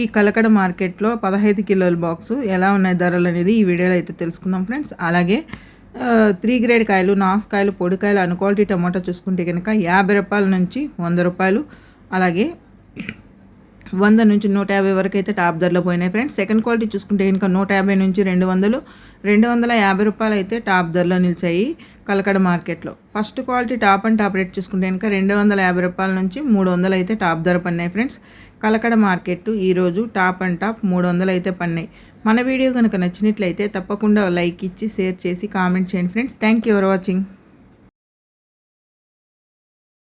ఈ కలకడ మార్కెట్లో పదహైదు కిలోల బాక్సు ఎలా ఉన్నాయి ధరలు అనేది ఈ వీడియోలో అయితే తెలుసుకుందాం ఫ్రెండ్స్. అలాగే త్రీ గ్రేడ్ కాయలు నాసుకాయలు పొడికాయలు అన్ క్వాలిటీ టమాటా చూసుకుంటే కనుక యాభై రూపాయల నుంచి వంద రూపాయలు అలాగే వంద నుంచి నూట యాభై వరకు అయితే టాప్ ధరలో పోయినాయి ఫ్రెండ్స్. సెకండ్ క్వాలిటీ చూసుకుంటే కనుక నూట యాభై నుంచి రెండు వందలు రెండు వందల యాభై రూపాయలు అయితే టాప్ ధరలో నిలిచాయి కలకడ మార్కెట్లో. First quality top and top rate చూసుకుంటే కనుక రెండు వందల యాభై రూపాయల నుంచి మూడు వందలు అయితే టాప్ ధర పడినాయి ఫ్రెండ్స్. కలకడ మార్కెట్ ఈరోజు టాప్ అండ్ టాప్ మూడు వందలు అయితే పన్నాయి. మన వీడియో కనుక నచ్చినట్లయితే తప్పకుండా లైక్ ఇచ్చి షేర్ చేసి కామెంట్ చేయండి friends. Thank you for watching.